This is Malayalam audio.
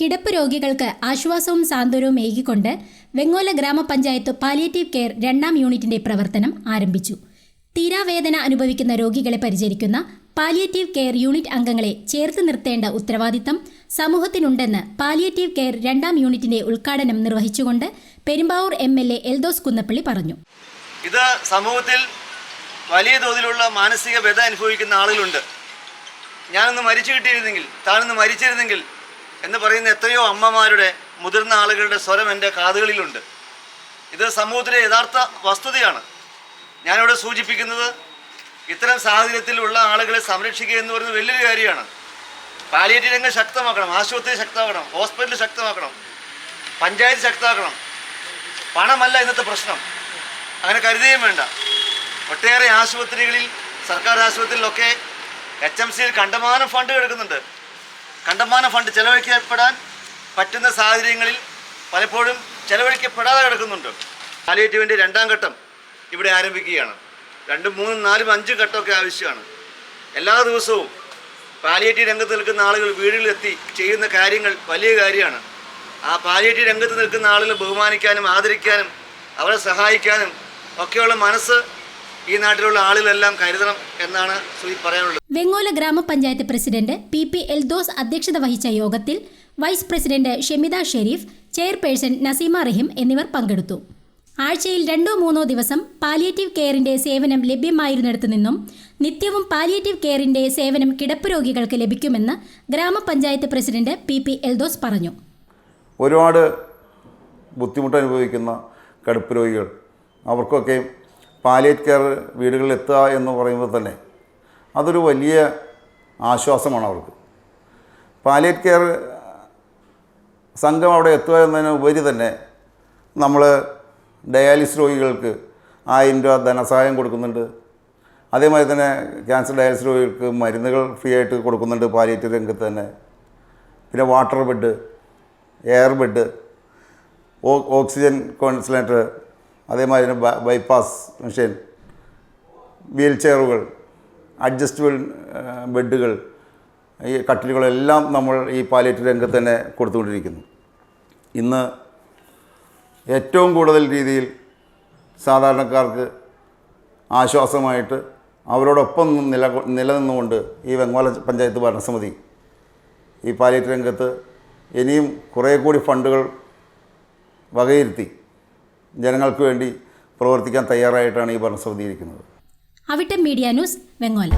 കിടപ്പ് രോഗികൾക്ക് ആശ്വാസവും സാന്ത്വനവും ഏകിക്കൊണ്ട് വെങ്ങോല ഗ്രാമപഞ്ചായത്ത് പാലിയേറ്റീവ് കെയർ രണ്ടാം യൂണിറ്റിന്റെ പ്രവർത്തനം ആരംഭിച്ചു. തീരാവേദന അനുഭവിക്കുന്ന രോഗികളെ പരിചരിക്കുന്ന പാലിയേറ്റീവ് കെയർ യൂണിറ്റ് അംഗങ്ങളെ ചേർത്ത് നിർത്തേണ്ട ഉത്തരവാദിത്തം സമൂഹത്തിനുണ്ടെന്ന് പാലിയേറ്റീവ് കെയർ രണ്ടാം യൂണിറ്റിന്റെ ഉദ്ഘാടനം നിർവഹിച്ചുകൊണ്ട് Perumbavoor M L A Eldhose Kunnappilly പറഞ്ഞു. ഇത് സമൂഹത്തിൽ വലിയ തോതിലുള്ള മാനസിക വ്യത അനുഭവിക്കുന്ന ആളുകളുണ്ട്. ഞാനൊന്ന് മരിച്ചു കിട്ടിയിരുന്നെങ്കിൽ താനൊന്ന് മരിച്ചിരുന്നെങ്കിൽ എന്ന് പറയുന്ന എത്രയോ അമ്മമാരുടെ മുതിർന്ന ആളുകളുടെ സ്വരം എന്റെ കാതുകളിലുണ്ട്. ഇത് സമൂഹത്തിലെ യഥാർത്ഥ വസ്തുതയാണ്. ഞാനിവിടെ സൂചിപ്പിക്കുന്നത് ഇത്തരം സാഹചര്യത്തിലുള്ള ആളുകളെ സംരക്ഷിക്കുക എന്ന് പറയുന്നത് വലിയൊരു കാര്യമാണ്. പാലിയേറ്റീവ് രംഗം ശക്തമാക്കണം ആശുപത്രി ശക്തമാക്കണം ഹോസ്പിറ്റൽ ശക്തമാക്കണം പഞ്ചായത്ത് ശക്തമാക്കണം. പണമല്ല ഇന്നത്തെ പ്രശ്നം. അങ്ങനെ കരുതുകയും വേണ്ട. ഒട്ടേറെ ആശുപത്രികളിൽ സർക്കാർ ആശുപത്രികളിലൊക്കെ എച്ച് എം സിയിൽ കണ്ടമാനം ഫണ്ട് കിടക്കുന്നുണ്ട്. കണ്ടമാനം ഫണ്ട് ചെലവഴിക്കപ്പെടാൻ പറ്റുന്ന സാഹചര്യങ്ങളിൽ പലപ്പോഴും ചെലവഴിക്കപ്പെടാതെ കിടക്കുന്നുണ്ട്. പാലിയേറ്റീവിന്റെ രണ്ടാം ഘട്ടം ഇവിടെ ആരംഭിക്കുകയാണ്. രണ്ടും മൂന്നും നാലും അഞ്ചും ഘട്ടമൊക്കെ ആവശ്യമാണ്. എല്ലാ ദിവസവും പാലിയേറ്റീവ് രംഗത്ത് നിൽക്കുന്ന ആളുകൾ വീടുകളിലെത്തി ചെയ്യുന്ന കാര്യങ്ങൾ വലിയ കാര്യമാണ്. ആ പാലിയേറ്റീവ് രംഗത്ത് നിൽക്കുന്ന ആളുകളെ ബഹുമാനിക്കാനും ആദരിക്കാനും അവരെ സഹായിക്കാനും ഒക്കെയുള്ള മനസ്സ് ഈ നാട്ടിലുള്ള ആളുകളെല്ലാം കരുതണം എന്നാണ് ശ്രീ പറയാനുള്ളത്. വെങ്ങോല ഗ്രാമപഞ്ചായത്ത് പ്രസിഡന്റ് പി പി എൽദോസ് അധ്യക്ഷത വഹിച്ച യോഗത്തിൽ vice president Shemitha Shareef chairperson Naseema Raheem എന്നിവർ പങ്കെടുത്തു. ആഴ്ചയിൽ രണ്ടോ മൂന്നോ ദിവസം പാലിയേറ്റീവ് കെയറിന്റെ സേവനം ലഭ്യമായിരുന്നിടത്തു നിന്നും നിത്യവും പാലിയേറ്റീവ് കെയറിന്റെ സേവനം കിടപ്പ് രോഗികൾക്ക് ലഭിക്കുമെന്ന് ഗ്രാമപഞ്ചായത്ത് പ്രസിഡന്റ് പി പി എൽദോസ് പറഞ്ഞു. ഒരുപാട് ബുദ്ധിമുട്ട് അനുഭവിക്കുന്ന കടുപ്പ് രോഗികൾ. അവർക്കൊക്കെ പാലിയേറ്റ് കെയർ വീടുകളിൽ എത്തുക എന്ന് പറയുമ്പോൾ തന്നെ അതൊരു വലിയ ആശ്വാസമാണ് അവർക്ക്. പാലിയറ്റ് കെയർ സംഘം അവിടെ എത്തുക എന്നതിന് ഉപരി തന്നെ നമ്മൾ ഡയാലിസിസ് രോഗികൾക്ക് ആയിരം രൂപ ധനസഹായം കൊടുക്കുന്നുണ്ട്. അതേമാതിരി തന്നെ ക്യാൻസർ ഡയാലിസിസ് രോഗികൾക്ക് മരുന്നുകൾ ഫ്രീ ആയിട്ട് കൊടുക്കുന്നുണ്ട് പാലിയേറ്റീവ് രംഗത്ത് തന്നെ. പിന്നെ water bed air bed oxygen concentrator അതേമാതിരി തന്നെ ബൈപ്പാസ് മെഷീൻ വീൽ ചെയറുകൾ അഡ്ജസ്റ്റബിൾ ബെഡുകൾ ഈ കട്ടിലുകളെല്ലാം നമ്മൾ ഈ പാലിയേറ്റീവ് രംഗത്ത് തന്നെ കൊടുത്തുകൊണ്ടിരിക്കുന്നു. ഇന്ന് ഏറ്റവും കൂടുതൽ രീതിയിൽ സാധാരണക്കാർക്ക് ആശ്വാസമായിട്ട് അവരോടൊപ്പം നില നിലനിന്നുകൊണ്ട് ഈ വെങ്ങോല പഞ്ചായത്ത് ഭരണസമിതി ഈ പാലിയേറ്റീവ് രംഗത്ത് ഇനിയും കുറേ കൂടി ഫണ്ടുകൾ വകയിരുത്തി ജനങ്ങൾക്ക് വേണ്ടി പ്രവർത്തിക്കാൻ തയ്യാറായിട്ടാണ് ഈ ഭരണസമിതി ഇരിക്കുന്നത്. Avittam media news Vengola